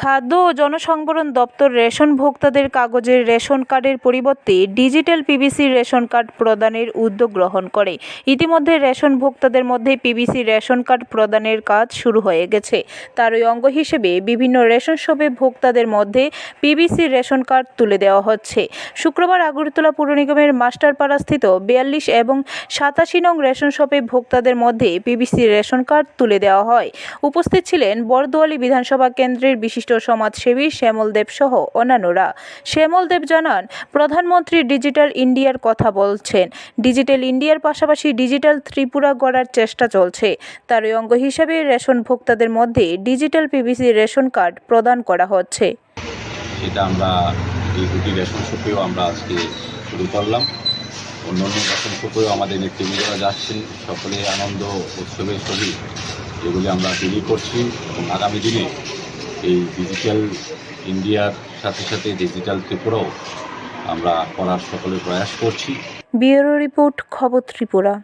খাদ্য ও জনসংবরণ দপ্তর রেশন ভোক্তাদের কাগজের রেশন কার্ডের পরিবর্তে ডিজিটাল পিবিসি রেশন কার্ড প্রদানের উদ্যোগ গ্রহণ করে। ইতিমধ্যে রেশন ভোক্তাদের মধ্যে পিবিসি রেশন কার্ড প্রদানের কাজ শুরু হয়ে গেছে। তারই অঙ্গ হিসেবে বিভিন্ন রেশন শপে ভোক্তাদের মধ্যে পিবিসি রেশন কার্ড তুলে দেওয়া হচ্ছে। শুক্রবার আগরতলা পুর নিগমের মাস্টারপাড়াস্থিত বিয়াল্লিশ এবং সাতাশি নং রেশন শপে ভোক্তাদের মধ্যে পিবিসি রেশন কার্ড তুলে দেওয়া হয়। উপস্থিত ছিলেন বরদোয়ালি বিধানসভা কেন্দ্রের বিশিষ্ট সমাজসেবী শ্যামল দেব সহ অন্যান্যরা। শ্যামল দেব জানান, প্রধানমন্ত্রী ডিজিটাল ইন্ডিয়ার কথা বলছেন। ডিজিটাল ইন্ডিয়ার পাশাপাশি ডিজিটাল ত্রিপুরা গড়ার চেষ্টা চলছে। তার অঙ্গ হিসেবে রেশন ভোক্তাদের মধ্যে ডিজিটাল পিবিসি রেশন কার্ড প্রদান করা হচ্ছে। সেটা আমরা এই দুটি রেশন শপেও আমরা আজকে শুরু করলাম। অন্য অন্য রেশন শপেও আমাদের নেতৃবৃন্দরা যাচ্ছেন। সকলে আনন্দ, উৎসবের সহিত এগুলি আমরা বিলি করছি এবং আগামী দিনে এই ডিজিটাল ইন্ডিয়ার সাথে সাথে ডিজিটাল ত্রিপুরাও আমরা করার সকলে প্রয়াস করছি। ব্যুরো রিপোর্ট, খবর ত্রিপুরা।